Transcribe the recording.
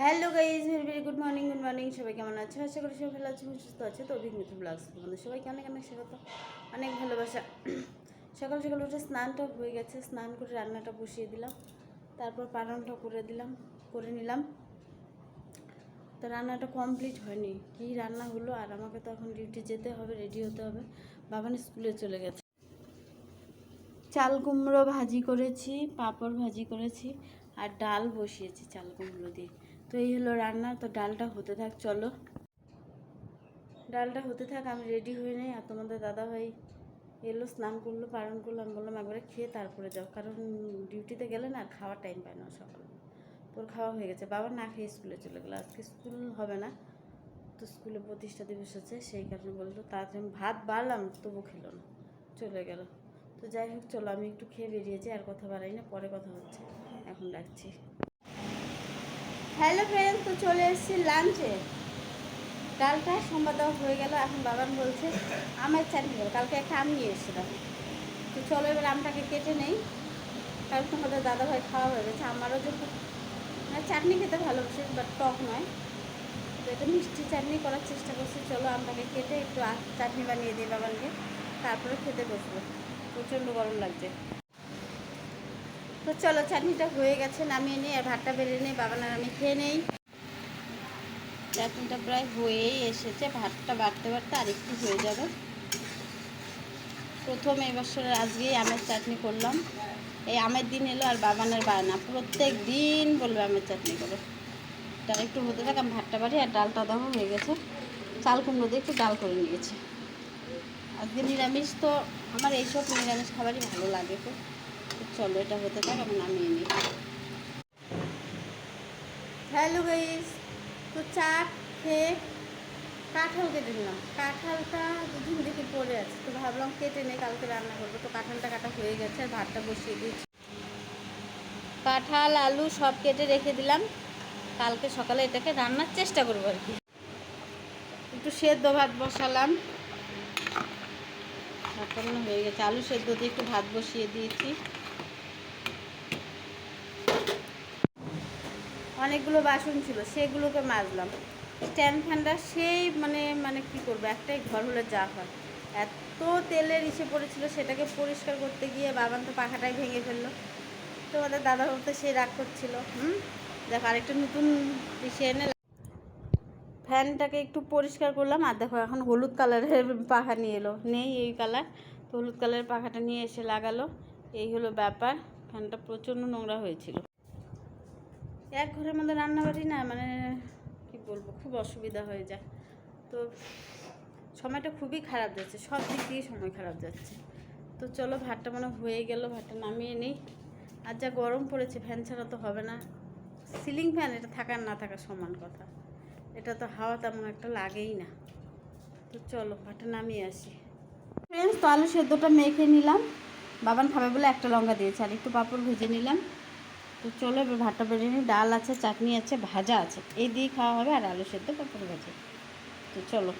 Hello guys very very good morning good morning সবাই কেমন আছে আশা করি সবাই ভালো আছে সুস্থ আছে তো অভিজ্ঞতা ব্লগস তোমাদের সবাইকে অনেক অনেক স্বাগত। অনেক ভালোবাসা। সকাল সকাল উঠে স্নানটা হয়ে গেছে, স্নান করে রান্নাটা বসিয়ে দিলাম। তারপর পালনটা করে দিলাম, করে নিলাম। তো রান্নাটা কমপ্লিট হয়নি। কী রান্না হলো? আর আমাকে তো এখন ডিউটি যেতে হবে রেডি হতে হবে। বাবান স্কুলে চলে গেছে। চাল কুমড়ো ভাজি করেছি, পাঁপড় ভাজি করেছি, আর ডাল বসিয়েছি চাল কুমড়ো দিয়ে। তো এই হলো রান্না, তো ডালটা হতে থাক, চলো। ডালটা হতে থাক, আমি রেডি হয়ে নেই আর তোমাদের দাদা ভাই এলো, স্নান করল, পালন করল, আমি বললাম একবারে খেয়ে তারপরে যাও, কারণ ডিউটিতে গেলে না খাওয়ার টাইম পায় না সকালে। তোর খাওয়া হয়ে গেছে, বাবা না খেয়ে স্কুলে চলে গেলো, আজকে স্কুল হবে না, তো স্কুলে প্রতিষ্ঠা দিবস আছে, সেই কারণে বলল, তাড়াতাড়ি আমি ভাত বাড়লাম তবু খেলো না, চলে গেল। তো যাই হোক, চলো, আমি একটু খেয়ে বেরিয়েছি, আর কথা বাড়াই না, পরে কথা হচ্ছে, এখন রাখছি। হ্যালো ফ্রেন্ড তো চলে এসেছি লাঞ্চে ডালটা সোমবার দেওয়া হয়ে গেল, এখন বাবান বলছে আমের চাটনি কালকে একটা আম নিয়ে এসেছিলাম তো চলো এবার আমটাকে কেটে নেই। কারণ তোমাদের দাদা ভাই খাওয়া হয়ে গেছে। আমারও যে মানে চাটনি খেতে ভালোবাসে বাট টক নয়। তো এটা মিষ্টি চাটনি করার চেষ্টা করছি। চলো আমটাকে কেটে একটু চাটনি বানিয়ে দিই বাবানকে তারপরে খেতে বসবো। প্রচণ্ড গরম লাগছে। তো চলো চাটনিটা হয়ে গেছে, নামিয়ে নিই আর ভাতটা বেড়ে নিই বাবা আর আমি খেয়ে নেই। চাটনিটা প্রায় হয়েই এসেছে, ভাতটা বাড়তে বাড়তে আরেকটু হয়ে যাবে। প্রথম এই বছরের আজকেই আমের চাটনি করলাম। এই আমের দিন এলো আর বাবানের বায়না প্রত্যেক দিন বলবে আমের চাটনি করো। ডাল একটু হতে থাকে, আমি ভাতটা বাড়ি আর ডালটা দেওয়া হয়ে গেছে। চাল কুমড়ো দিয়ে একটু ডাল করে নিয়েছি। আজকে নিরামিষ তো, আমার এইসব নিরামিষ খাবারই ভালো লাগে তো চলো এটা হতে থাক আমি নামিয়ে নিই। হ্যালো গাইস তো চা খেয়ে কাঁঠাল কেটে নিলাম। কাঁঠালটা দুদিন দেখে পড়ে আছে তো ভাবলাম কেটে নেই কালকে রান্না করব। তো কাঁঠালটা কাটা হয়ে গেছে আর ভাতটা বসিয়ে দিয়েছি। কাঁঠাল আলু সব কেটে রেখে দিলাম। কালকে সকালে এটাকে রান্নার চেষ্টা করব আর কি। একটু সেদ্ধ ভাত বসালাম। মনে হয়ে গেছে। আলু সেদ্ধ দিয়ে একটু ভাত বসিয়ে দিয়েছি। অনেকগুলো বাসন ছিল, সেগুলোকে মাজলাম। স্ট্যান্ড ফ্যানটা সেই মানে মানে কি করব, একটাই ঘর হলে যা হয়। এত তেলের ইসে পড়েছিল, সেটাকে পরিষ্কার করতে গিয়ে বাবান তো পাখাটাই ভেঙে ফেলল। তো তোমাদের দাদা বলতে সে রাগ করছিল। হুম? দেখো, আরেকটা নতুন ইসে এনে ফ্যানটাকে একটু পরিষ্কার করলাম, আর দেখো এখন হলুদ কালারের পাখা নিয়ে এলো। নেই এই কালার। তো হলুদ কালারের পাখাটা নিয়ে এসে লাগালো। এই হলো ব্যাপার। ফ্যানটা প্রচণ্ড নোংরা হয়েছিল। এক ঘরের মধ্যে রান্নাবাড়ি না মানে কি বলব, খুব অসুবিধা হয়ে যায়। তো সময়টা খুবই খারাপ যাচ্ছে, সব দিক দিয়ে সময় খারাপ যাচ্ছে। তো চলো, ভাতটা মনে হয় গেল, ভাতটা নামিয়ে নিই। আর যা গরম পড়েছে ফ্যান ছাড়া তো হবে না। সিলিং ফ্যান এটা থাকার না থাকার সমান কথা। এটা তো হাওয়া তেমন একটা লাগেই না। তো চলো, ভাতটা নামিয়ে আসি। ফ্রেন্ডস তো আলু সেদ্ধটা মেখে নিলাম। বাবান খাবে বলে একটা লঙ্কা দিয়েছে, আর একটু পাঁপড় ভেজে নিলাম। তো চলো এবার ভাতটা বেড়ে নিই। ডাল আছে, চাটনি আছে, ভাজা আছে। এই দিয়ে খাওয়া হবে আর আলু সেদ্ধ পাঁপড় ভাজা। তো চলো।